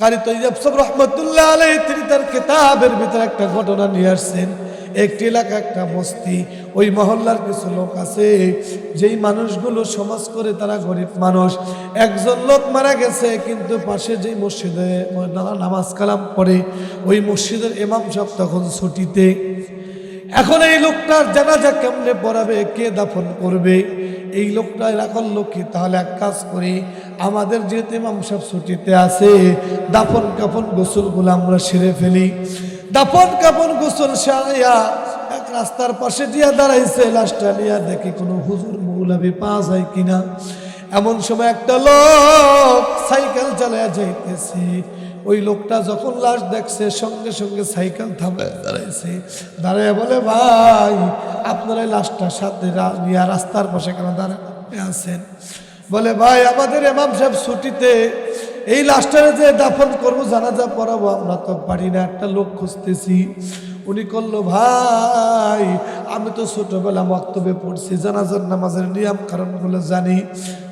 কারি রহমতুল্লাহ আলাই তিনি তার কেতাবের ভিতরে একটা ঘটনা নিয়ে আসছেন। একটি এলাকা, একটা বস্তি ওই মহল্লার কিছু লোক আছে, যেই মানুষগুলো সমাজ করে তারা গরিব মানুষ। একজন লোক মারা গেছে, কিন্তু পাশে যেই মসজিদে নানা নামাজ কালাম পড়ে, ওই মসজিদের ইমাম সাহেব তখন ছুটিতে। এখন এই লোকটার জানা জানাজা কেমনে পড়াবে, কে দাফন করবে? এই লোকটা এলাকার লোককে তাহলে এক কাজ করি আমাদের যেহেতু ইমাম সাহেব ছুটিতে আছে, দাফন কাফন গোসলগুলো আমরা সেরে ফেলি। দাফন কাফন গোসল সারাইয়া এক রাস্তার পাশে দিয়া দাঁড়াইছে, লাশটা নিয়া দেখি কোনো হুজুর মৌলাবি পাওয়া যায় কিনা। এমন সময় একটা লোক সাইকেল চালায়া যাইতেছে। ওই লোকটা যখন লাশ দেখছে, সঙ্গে সঙ্গে সাইকেল থামায় দাঁড়াইছে। দাঁড়ায় বলে, ভাই, আপনারা এই লাশটার সাথে রাস্তার পাশে কেন দাঁড়ায় আছেন? বলে, ভাই, আমাদের এমাম সাহেব ছুটিতে এই লাস্টারে যে দাফন করব, জানাজা পড়াবো, আমরা তো পারি না। একটা লোক খুঁজতেছি। উনি করল, ভাই, আমি তো ছোটবেলা মক্তবে পড়ছি, জানাজার নামাজের নিয়ম কারণগুলো জানি।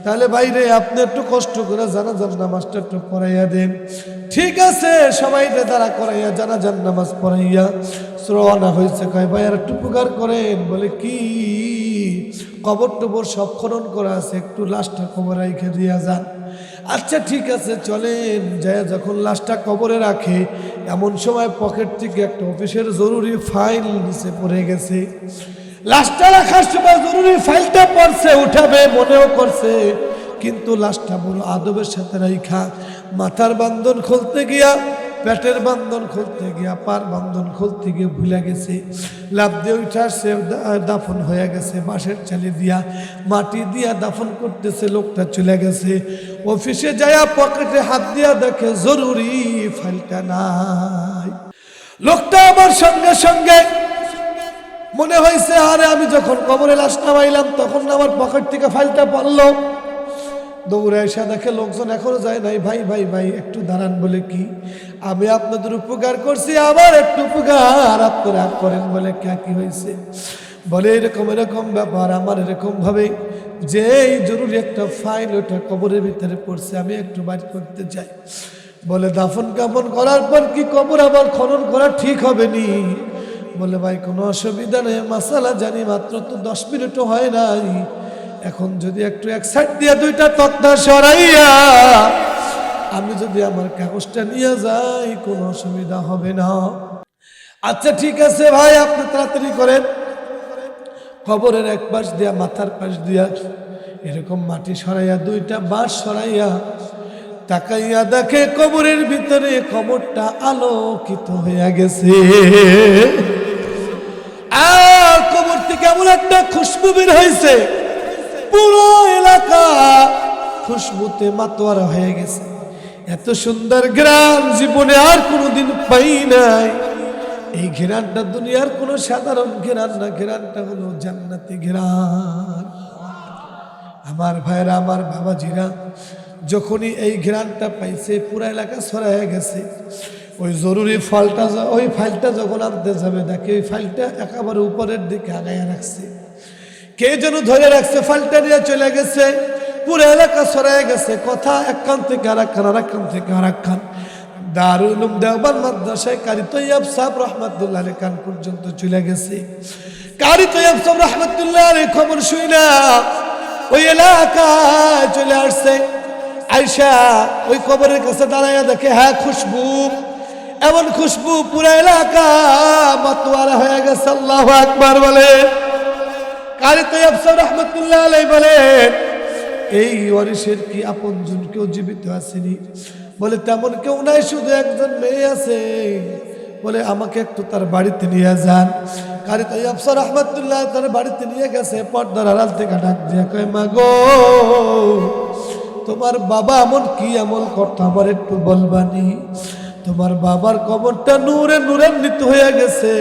তাহলে ভাইরে, আপনি একটু কষ্ট করে জানাজার নামাজটা একটু পড়াইয়া দেন। ঠিক আছে, সবাই দ্বারা করাইয়া, জানাজার নামাজ পড়াইয়া। শ্রওয়ানা হয়েছে কয়, ভাই, আর একটু উপকার করেন? বলে, কি? কবর টবর সব খনন করা আছে, একটু লাশটা খবর রেখে দিয়া যান। আচ্ছা ঠিক আছে, চলেন। যায় যখন লাশটা কবরে রাখে, এমন সময় পকেট থেকে একটা অফিসের জরুরি ফাইল নিচে পড়ে গেছে। লাশটা রাখার সময় জরুরি ফাইলটা পড়ছে, উঠাবে, মনেও করছে, কিন্তু লাশটা বড় আদবের সাথে রাইখা। মাথার বান্ধন খুলতে গিয়া পেটের বান্ধন খুলতে গিয়া পার বান্ধন খুলতে গিয়ে ভুলে গেছে। লাভ দিয়ে উঠা সে দাফন হয়ে গেছে, বাঁশের চালি দিয়া মাটি দিয়া দাফন করতেছে, লোকটা চলে গেছে। অফিসে যায়া পকেটে হাত দিয়া দেখে, জরুরি ফাইলটা নাই। লোকটা আমার সঙ্গে সঙ্গে মনে হয়েছে, আরে আমি যখন কবরে লাশ নামাইলাম, তখন আমার পকেট থেকে ফাইলটা পড়ল। দৌড়ে এসে দেখে লোকজন এখনও যায় নাই, ভাই ভাই ভাই, একটু দাঁড়ান বলে কি? আমি আপনাদের উপকার করছি, আবার একটু উপকার আপনারা করেন বলে কে, কি হয়েছে? বলে, এরকম এরকম ব্যাপার, আমার এরকম ভাবে যে এই জরুরি একটা ফাইল, ওটা কবরের ভিতরে পড়ছে, আমি একটু বাইর করতে চাই। বলে, দাফন কাফন করার পর কি কবর আবার খনন করা ঠিক হবে নি? বলে, ভাই, কোনো অসুবিধা নেই, মাসালা জানি, মাত্র তো দশ মিনিটও হয় নাই। এখন যদি একটু এক সাইড দিয়ে দুইটা তক্তা সরাইয়া আমি যদি আমার কাগজটা নিয়ে যাই, কোনো অসুবিধা হবে না। আচ্ছা ঠিক আছে ভাই, আপনি তাড়াতাড়ি করেন। কবরের এক পাশ দিয়া মাথার পাশ দিয়া এরকম মাটি সরাইয়া, দুইটা বাঁশ সরাইয়া তাকাইয়া দেখে কবরের ভিতরে কবরটা আলোকিত হইয়া গেছে। আর কবর থেকে এমন একটা খুশবু বের হয়েছে পুরো এলাকা খুশবুতে মাতোয়ারা হয়ে গেছে। এত সুন্দর গ্রাম জীবনে আর কোনোদিন পাই নাই। এই ঘেরানটা দুনিয়ার কোনো সাধারণ ঘেরান না, ঘেরানটা হলো জান্নাতি ঘেরান। আমার ভাইরা আমার বাবাজিরা, যখনই এই ঘেরানটা পাইছে, পুরা এলাকা ছড়াইয়া গেছে। ওই জরুরি ফলটা ওই ফাইলটা যখন আনতে যাবে, দেখে ওই ফাইলটা একেবারে উপরের দিকে আগাইয়া রাখছে। কে যেন ধরে রাখছে, ফাল্টা নিয়ে চলে গেছে, পুরো এলাকা ছড়াইয়া গেছে। কথা এক কান থেকে আর এক কান আর এক থেকে আর এক কান দারুল দেওবান মাদ্রাসায় কারি তৈয়াব সাহেব রহমতুল্লাহ কান পর্যন্ত চলে গেছে। কারি তৈয়াব সাহেব রহমতুল্লাহ খবর শুই না, ওই এলাকায় চলে আসছে। আয়সা ওই কবরের কাছে দাঁড়াইয়া দেখে হ্যাঁ খুশবু। এমন খুশবু পুরো এলাকা মাতোয়ারা হয়ে গেছে, আল্লাহ আকবার বলে। কারি তৈয়াব সাহেব রহমতুল্লাহ আলাই বলে এই ওয়ারিসের কি আপনজন কেউ জীবিত আসেনি বলে, তেমন কেউ নাই, শুধু একজন মেয়ে আছে। বলে, আমাকে একটু তার বাড়িতে নিয়ে যান। কারি তাই আফসর রহমতুল্লাহ তার বাড়িতে নিয়ে গেছে, পর্দার আড়াল থেকে ডাক দিয়ে কয় মা গো তোমার বাবা এমন কি এমন কথা, আমার একটু বলবানি? তোমার বাবার কবরটা নূরে নূরান্বিত হয়ে গেছে।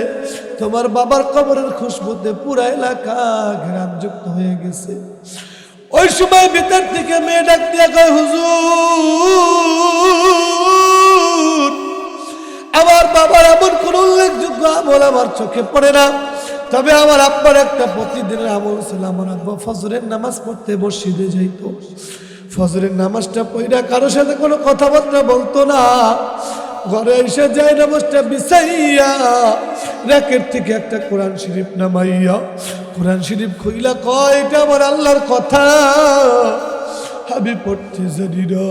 তোমার বাবার কবরের খুশবুতে পুরা এলাকা ঘেরানযুক্ত হয়ে গেছে। ওই সময় ভিতর থেকে মেয়ে ডাক দিয়া কয়, হুজুর, আমার বাবার এমন কোন উল্লেখযোগ্য আমল আমার চোখে পড়ে না। তবে আমার আব্বার একটা প্রতিদিনের আমল ছিল, আমার আব্বা ফজরের নামাজ পড়তে মসজিদে যাইতো। ফজরের নামাজটা পইরা কারোর সাথে কোনো কথাবার্তা বলতো না। ঘরে এসে যায় নামাজটা বিছাইয়া র্যাকের থেকে একটা কোরআন শরীফ নামাইয়া, কোরআন শরীফ খুইলা কয়, এটা আমার আল্লাহর কথা। আমি পড়তে জানি না।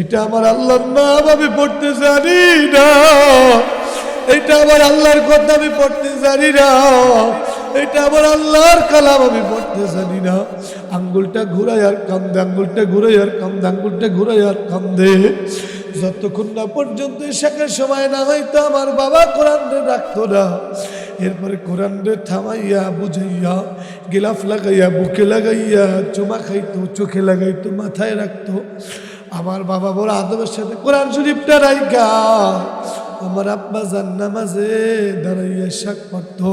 এটা আমার আল্লাহর নাম, আমি পড়তে জানি না। এটা আমার আল্লাহর কথা আমি পড়তে জানি না। এটা আমার আল্লাহর কালাম, আমি পড়তে জানি না। আঙ্গুলটা ঘুরাই আর কান্দে, আঙ্গুলটা ঘুরাই আর কান্দে, আঙ্গুলটা ঘুরাই আর কান্দে। যতক্ষণ না পর্যন্ত শেখার সময় না হয়তো আমার বাবা কোরআন রাখতো না। এরপরে কোরআন থামাইয়া, বুঝাইয়া, গিলাফ লাগাইয়া, বুকে লাগাইয়া, চুমা খাইতো, চোখে লাগাইতো, মাথায় রাখতো। আমার বাবা বড় আদবের সাথে কোরআন শরীফটা রাইকা আমার আব্বা জান নামাজে দাঁড়াইয়া শাক পড়তো।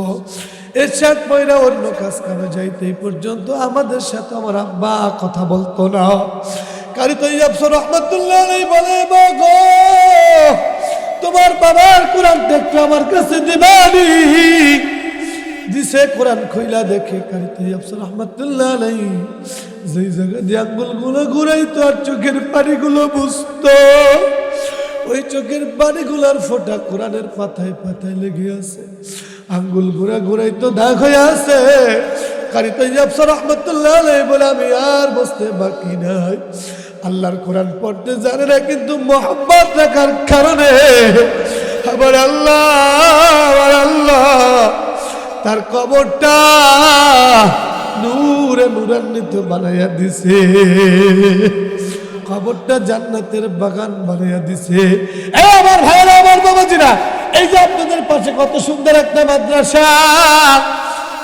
এর শাক পয়রা অন্য কাজ কামে যাইতে পর্যন্ত আমাদের সাথে আমার আব্বা কথা বলতো না। কারি তো আফসর রহমতুল্লাহ বলে গো, তোমার বাবার কোরআন একটু আমার কাছে দিবানি দিছে, কোরআন খইলা দেখে কারিতে আফসর রহমতুল্লাহ আলাই যেই জায়গা দিয়ে আঙ্গুলগুলো ঘুরাইতো আর চোখের পানিগুলো বুঝতো, ওই চোখের পানিগুলোর ফোঁটা কোরআনের পাতায় পাতায় লেগে আছে। আঙ্গুল ঘুরা ঘুরাই তো দাগ হয়ে আছে। কারিতে আফসর রহমতুল্লাহ বলে, আমি আর বসতে বাকি নাই। আল্লাহর কোরআন পড়তে জানে না, কিন্তু মোহাম্মত রাখার কারণে আবার আল্লাহ আবার আল্লাহ, তার কবরটা নূরে নূরান্বিত বানাইয়া দিছে। কবরটা জান্নাতের বাগান বানাইয়া দিছে। এ আমার ভাইয়েরা, আমার বাবাজিরা, এই যে আপনাদের পাশে কত সুন্দর একটা মাদ্রাসা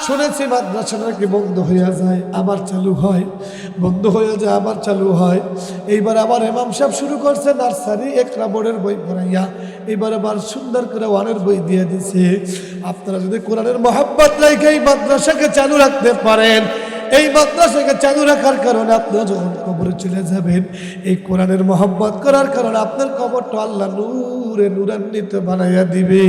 শুনেছি মাদ্রাসা নাকি বন্ধ হইয়া যায়, আবার চালু হয়। বন্ধ হয়ে যায়, আবার চালু হয়। এইবার আবার এমাম সাহেব শুরু করছে, নার্সারি একরা বোর্ডের বই পড়াইয়া। এইবার আবার সুন্দর করে ওয়ানের বই দিয়ে দিছে। আপনারা যদি কোরআনের মহাব্বত রেখে এই মাদ্রাসাকে চালু রাখতে পারেন, এই মাদ্রাসাকে চালু রাখার কারণে আপনারা যখন কবরে চলে যাবেন, এই কোরআনের মহব্বত করার কারণে আপনার কবরটা আল্লাহ নূরে নূরান্বিত বানাইয়া দিবে।